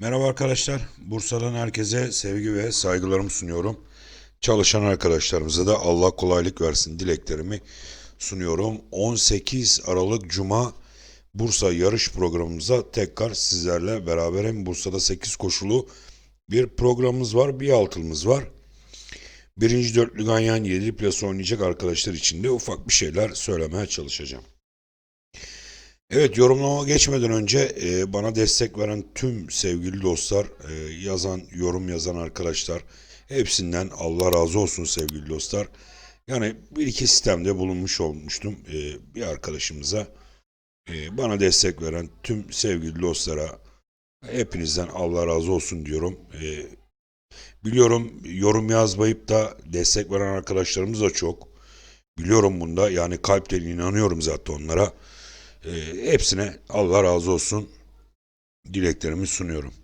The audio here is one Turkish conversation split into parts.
Merhaba arkadaşlar. Bursa'dan herkese sevgi ve saygılarımı sunuyorum. Çalışan arkadaşlarımıza da Allah kolaylık versin dileklerimi sunuyorum. 18 Aralık Cuma Bursa yarış programımıza tekrar sizlerle beraberim. Bursa'da 8 koşulu bir programımız var, bir altılımız var. Birinci dörtlü ganyan 7 plası oynayacak arkadaşlar için de ufak bir şeyler söylemeye çalışacağım. Evet yorumlama geçmeden önce e, bana destek veren tüm sevgili dostlar, e, yazan, yorum yazan arkadaşlar hepsinden Allah razı olsun sevgili dostlar. Yani bir iki sistemde bulunmuş olmuştum e, bir arkadaşımıza. E, bana destek veren tüm sevgili dostlara hepinizden Allah razı olsun diyorum. E, biliyorum yorum yazmayıp da destek veren arkadaşlarımız da çok. Biliyorum bunda yani kalpten inanıyorum zaten onlara. E, hepsine Allah razı olsun dileklerimi sunuyorum.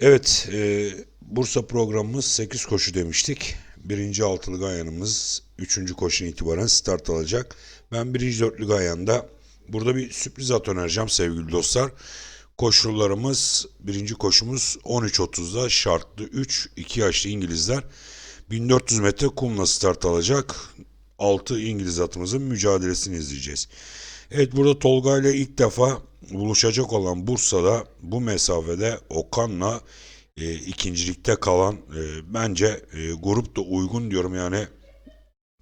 Evet, e, Bursa programımız 8 koşu demiştik. Birinci altılı gayanımız 3. koşun itibaren start alacak. Ben birinci dörtlü gayanda burada bir sürpriz at önereceğim sevgili dostlar. Koşullarımız, birinci koşumuz 13.30'da şartlı 3, 2 yaşlı İngilizler 1400 metre kumla start alacak. 6 İngiliz atımızın mücadelesini izleyeceğiz. Evet burada Tolga ile ilk defa buluşacak olan Bursa'da bu mesafede Okan'la e, ikincilikte kalan e, bence e, grup da uygun diyorum yani.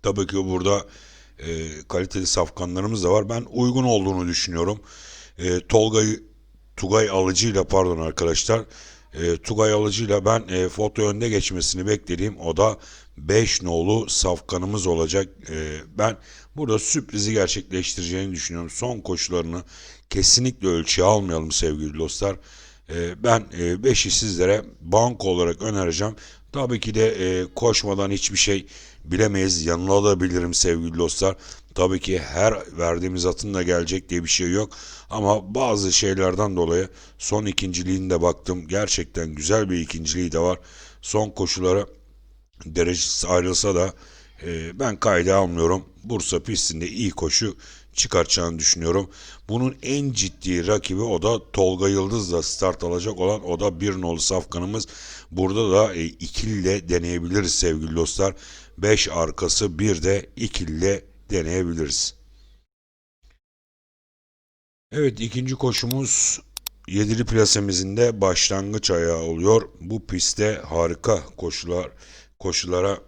Tabii ki burada e, kaliteli safkanlarımız da var. Ben uygun olduğunu düşünüyorum. E, Tolga'yı Tugay Alıcı'yla pardon arkadaşlar. E, Tugay Alıcı'yla ben e, foto önde geçmesini beklediğim o da 5 nolu safkanımız olacak. E, ben burada sürprizi gerçekleştireceğini düşünüyorum. Son koşularını kesinlikle ölçüye almayalım sevgili dostlar. E, ben 5'i sizlere banko olarak önereceğim. Tabii ki de e, koşmadan hiçbir şey bilemeyiz. Yanılabilirim sevgili dostlar. Tabii ki her verdiğimiz atın da gelecek diye bir şey yok. Ama bazı şeylerden dolayı son ikinciliğinde baktım. Gerçekten güzel bir ikinciliği de var. Son koşulara derecesi ayrılsa da e, ben kayda almıyorum. Bursa pistinde iyi koşu çıkartacağını düşünüyorum. Bunun en ciddi rakibi o da Tolga Yıldız'la start alacak olan o da bir nolu safkanımız. Burada da e, ikili deneyebiliriz sevgili dostlar. 5 arkası bir de ikili deneyebiliriz. Evet ikinci koşumuz Yedili plasemizin de başlangıç ayağı oluyor. Bu pistte harika koşular koşulara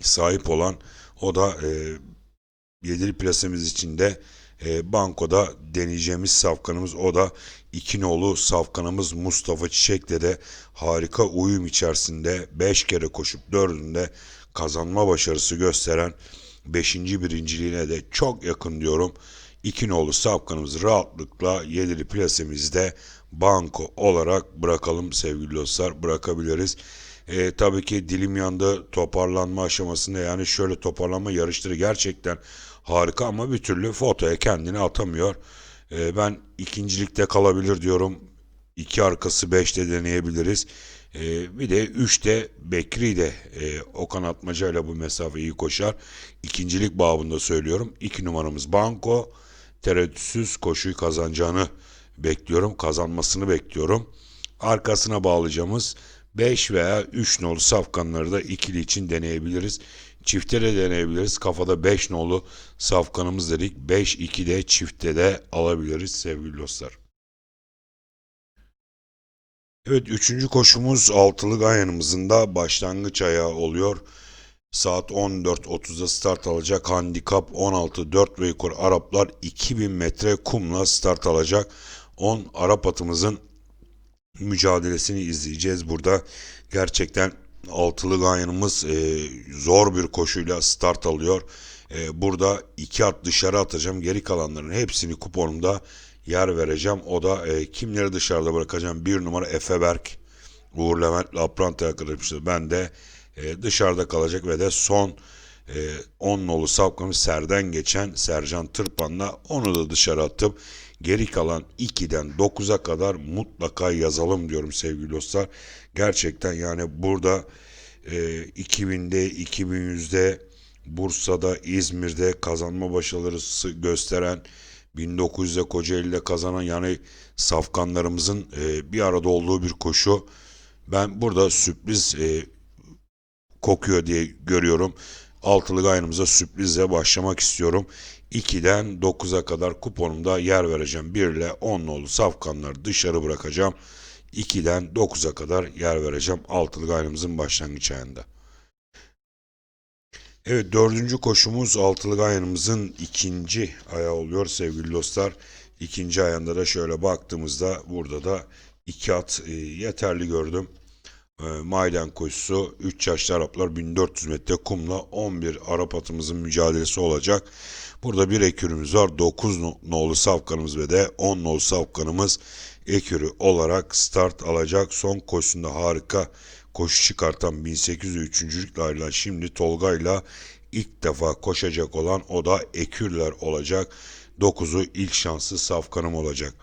sahip olan o da e, yedili plasemiz içinde e, bankoda deneyeceğimiz safkanımız o da iki nolu safkanımız Mustafa Çiçek'le de harika uyum içerisinde 5 kere koşup dördünde kazanma başarısı gösteren 5. birinciliğine de çok yakın diyorum. İki nolu safkanımızı rahatlıkla yedili plasemizde banko olarak bırakalım sevgili dostlar bırakabiliriz. E, tabii ki dilim yandı toparlanma aşamasında yani şöyle toparlanma yarışları gerçekten harika ama bir türlü fotoya kendini atamıyor. E, ben ikincilikte kalabilir diyorum. İki arkası beşte deneyebiliriz. E, bir de üçte Bekri de e, Okan Atmaca bu mesafeyi koşar. İkincilik babında söylüyorum. İki numaramız Banko. Tereddütsüz koşuyu kazanacağını bekliyorum. Kazanmasını bekliyorum. Arkasına bağlayacağımız 5 veya 3 nolu safkanları da ikili için deneyebiliriz. Çifte de deneyebiliriz. Kafada 5 nolu safkanımız dedik. 5-2 de çifte de alabiliriz sevgili dostlar. Evet üçüncü koşumuz altılı gayanımızın da başlangıç ayağı oluyor. Saat 14.30'da start alacak. Handikap 16 4 ve Araplar 2000 metre kumla start alacak. 10 Arap atımızın mücadelesini izleyeceğiz burada. Gerçekten altılı ganyanımız e, zor bir koşuyla start alıyor. E, burada iki at dışarı atacağım. Geri kalanların hepsini kuponumda yer vereceğim. O da e, kimleri dışarıda bırakacağım. Bir numara Efe Berk, Uğur Levent Lapranta arkadaşlar. Ben de e, dışarıda kalacak ve de son e, 10 nolu sapkamız Serden geçen Sercan Tırpan'la onu da dışarı atıp geri kalan 2'den 9'a kadar mutlaka yazalım diyorum sevgili dostlar. Gerçekten yani burada e, 2000'de 2100'de Bursa'da İzmir'de kazanma başarısı gösteren 1900'de Kocaeli'de kazanan yani safkanlarımızın e, bir arada olduğu bir koşu. Ben burada sürpriz e, kokuyor diye görüyorum. Altılı gayrımıza sürprizle başlamak istiyorum. 2'den 9'a kadar kuponumda yer vereceğim. 1 ile 10 nolu safkanları dışarı bırakacağım. 2'den 9'a kadar yer vereceğim altılı gayrımızın başlangıç ayında. Evet dördüncü koşumuz altılı gayrımızın ikinci ayağı oluyor sevgili dostlar. İkinci ayağında da şöyle baktığımızda burada da iki at e, yeterli gördüm. E, Maiden koşusu 3 yaşlı Araplar 1400 metre kumla 11 Arap atımızın mücadelesi olacak. Burada bir ekürümüz var. 9 nolu safkanımız ve de 10 nolu safkanımız ekürü olarak start alacak. Son koşusunda harika koşu çıkartan 1803. ayrılan şimdi Tolga'yla ilk defa koşacak olan o da ekürler olacak. 9'u ilk şanslı safkanım olacak.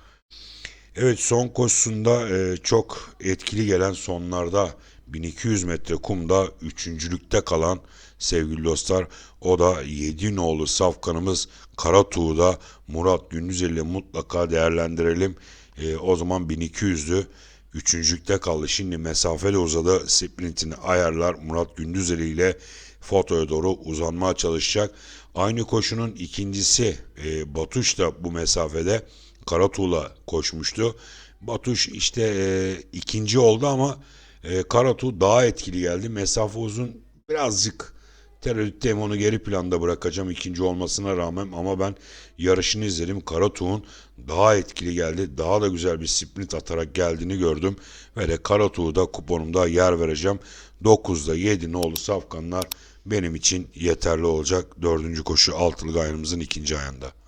Evet son koşusunda e, çok etkili gelen sonlarda 1200 metre kumda üçüncülükte kalan sevgili dostlar o da 7 nolu safkanımız Karatuğ'da Murat Gündüzel ile mutlaka değerlendirelim. E, o zaman 1200'dü. Üçüncülükte kaldı. Şimdi mesafe de uzadı. Sprintini ayarlar. Murat Gündüzeli ile fotoya doğru uzanmaya çalışacak. Aynı koşunun ikincisi e, Batuş da bu mesafede Karatuğ'la koşmuştu. Batuş işte e, ikinci oldu ama e, Karatuğ daha etkili geldi. Mesafe uzun birazcık tereddütteyim onu geri planda bırakacağım ikinci olmasına rağmen ama ben yarışını izledim. Karatuğ'un daha etkili geldi. Daha da güzel bir sprint atarak geldiğini gördüm. Ve de Karatuğ'da kuponumda yer vereceğim. 9'da 7 nolu safkanlar benim için yeterli olacak. Dördüncü koşu altılı gayrımızın ikinci ayında.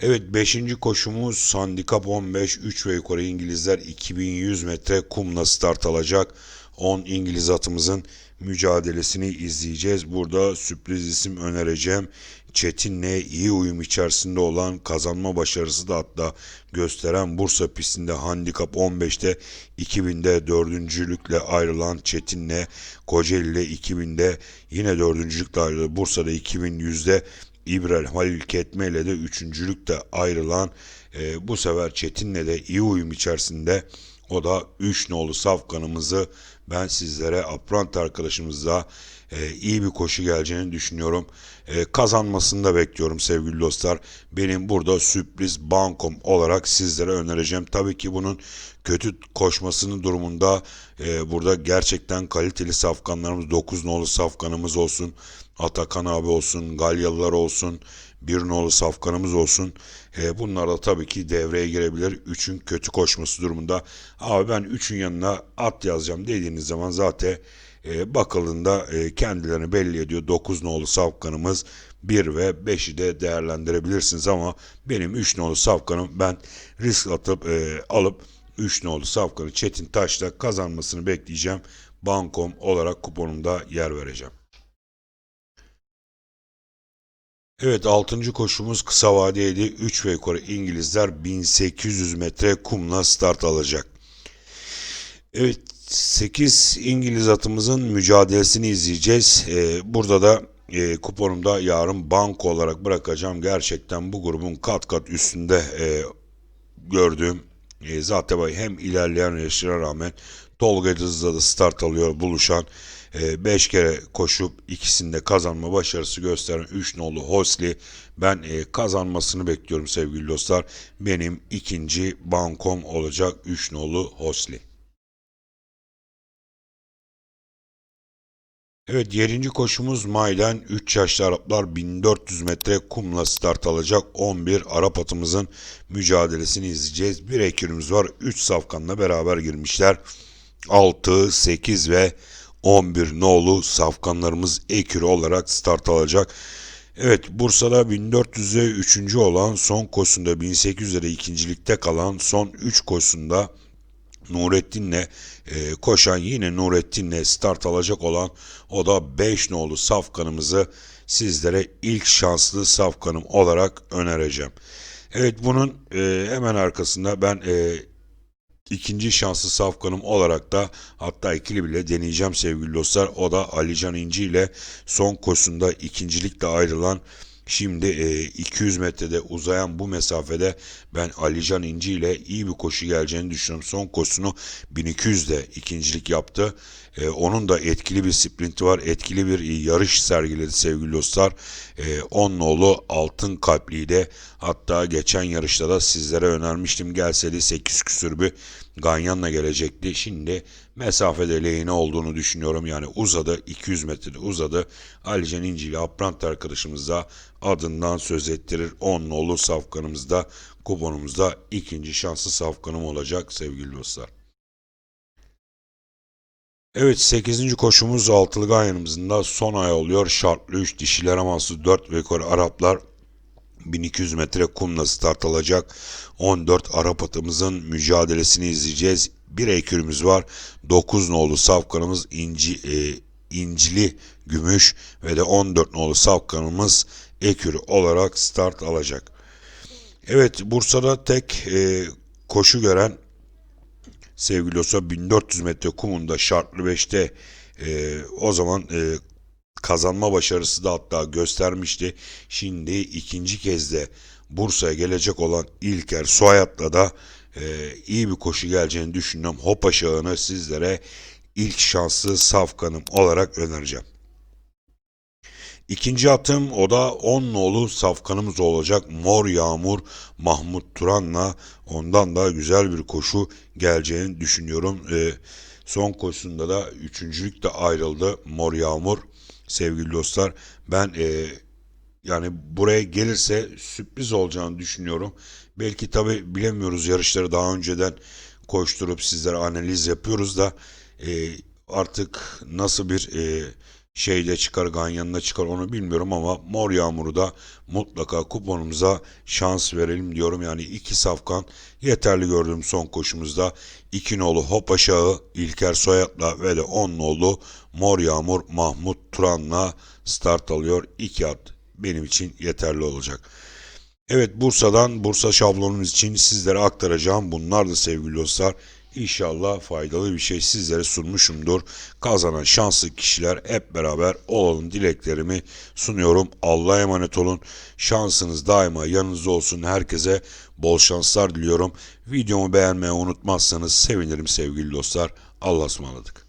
Evet 5. koşumuz handikap 15 3 ve yukarı İngilizler 2100 metre kumla start alacak. 10 İngiliz atımızın mücadelesini izleyeceğiz. Burada sürpriz isim önereceğim. Çetin'le iyi uyum içerisinde olan kazanma başarısı da hatta gösteren Bursa pistinde handikap 15'te 2000'de dördüncülükle ayrılan Çetin'le Kocaeli'de 2000'de yine dördüncülükle ayrıldı. Bursa'da 2100'de İbrel Halil Ketme ile de üçüncülükte ayrılan e, bu sefer Çetin'le de iyi uyum içerisinde. O da 3 nolu safkanımızı ben sizlere Aprant arkadaşımızla e, iyi bir koşu geleceğini düşünüyorum. E, kazanmasını da bekliyorum sevgili dostlar. Benim burada sürpriz bankom olarak sizlere önereceğim. Tabii ki bunun kötü koşmasının durumunda e, burada gerçekten kaliteli safkanlarımız 9 nolu safkanımız olsun. Atakan abi olsun, Galyalılar olsun, bir nolu safkanımız olsun. E, bunlar da tabii ki devreye girebilir. Üçün kötü koşması durumunda. Abi ben üçün yanına at yazacağım dediğiniz zaman zaten e, bakıldığında e, kendilerini belli ediyor. 9 nolu safkanımız 1 ve 5'i de değerlendirebilirsiniz ama benim 3 nolu safkanım ben risk atıp e, alıp 3 nolu safkanı Çetin Taş'ta kazanmasını bekleyeceğim. Bankom olarak kuponumda yer vereceğim. Evet 6. koşumuz kısa vadeydi. 3 ve yukarı İngilizler 1800 metre kumla start alacak. Evet 8 İngiliz atımızın mücadelesini izleyeceğiz. Ee, burada da e, kuponumda yarın banko olarak bırakacağım. Gerçekten bu grubun kat kat üstünde e, gördüğüm e, zaten hem ilerleyen yaşlara rağmen Tolga Yıldız'da da start alıyor buluşan 5 e, kere koşup ikisinde kazanma başarısı gösteren 3 nolu Hosli ben e, kazanmasını bekliyorum sevgili dostlar. Benim ikinci bankom olacak 3 nolu Hosli. Evet 7. koşumuz Maylen 3 yaşlı Araplar 1400 metre kumla start alacak 11 Arap atımızın mücadelesini izleyeceğiz. Bir ekürümüz var 3 safkanla beraber girmişler. 6, 8 ve 11 nolu safkanlarımız ekürü olarak start alacak. Evet Bursa'da 1400'e 3. olan son koşusunda 1800'lere ikincilikte kalan son 3 koşusunda Nurettin'le e, koşan yine Nurettin'le start alacak olan o da 5 nolu safkanımızı sizlere ilk şanslı safkanım olarak önereceğim. Evet bunun e, hemen arkasında ben e, ikinci şanslı safkanım olarak da hatta ikili bile deneyeceğim sevgili dostlar. O da Alican İnci ile son koşusunda ikincilikle ayrılan Şimdi e, 200 metrede uzayan bu mesafede ben Alican İnci ile iyi bir koşu geleceğini düşünüyorum. Son koşusunu 1200'de ikincilik yaptı. E, onun da etkili bir sprinti var. Etkili bir yarış sergiledi sevgili dostlar. E, 10 nolu altın kalpliydi. Hatta geçen yarışta da sizlere önermiştim. Gelseydi 8 küsür bir Ganyan'la gelecekti. Şimdi mesafede lehine olduğunu düşünüyorum. Yani uzadı 200 metrede uzadı. Alican İnci ile Aprant arkadaşımız da adından söz ettirir. 10 nolu safkanımızda kuponumuzda ikinci şanslı safkanım olacak sevgili dostlar. Evet 8. koşumuz altılı ganyanımızın da son ay oluyor. Şartlı 3 dişiler aması 4 ve Araplar 1200 metre kumla start alacak. 14 Arap atımızın mücadelesini izleyeceğiz. Bir ekürümüz var. 9 nolu safkanımız inci, e, incili gümüş ve de 14 nolu safkanımız ekürü olarak start alacak. Evet Bursa'da tek e, koşu gören sevgili olsa 1400 metre kumunda şartlı 5'te e, o zaman e, kazanma başarısı da hatta göstermişti. Şimdi ikinci kez de Bursa'ya gelecek olan İlker Soyat'la da e, iyi bir koşu geleceğini düşünüyorum. Hop aşağını sizlere ilk şanslı safkanım olarak önereceğim. İkinci atım o da 10 nolu safkanımız olacak. Mor Yağmur Mahmut Turan'la ondan da güzel bir koşu geleceğini düşünüyorum. Ee, son koşusunda da üçüncülük de ayrıldı Mor Yağmur. Sevgili dostlar ben e, yani buraya gelirse sürpriz olacağını düşünüyorum. Belki tabi bilemiyoruz yarışları daha önceden koşturup sizlere analiz yapıyoruz da e, artık nasıl bir e, şeyde çıkar ganyanına çıkar onu bilmiyorum ama mor yağmuru da mutlaka kuponumuza şans verelim diyorum. Yani iki safkan yeterli gördüğüm son koşumuzda iki nolu hop aşağı İlker Soyat'la ve de on nolu mor yağmur Mahmut Turan'la start alıyor. İki at benim için yeterli olacak. Evet Bursa'dan Bursa şablonumuz için sizlere aktaracağım. Bunlar da sevgili dostlar. İnşallah faydalı bir şey sizlere sunmuşumdur. Kazanan şanslı kişiler hep beraber olalım dileklerimi sunuyorum. Allah'a emanet olun. Şansınız daima yanınızda olsun. Herkese bol şanslar diliyorum. Videomu beğenmeyi unutmazsanız sevinirim sevgili dostlar. Allah'a ısmarladık.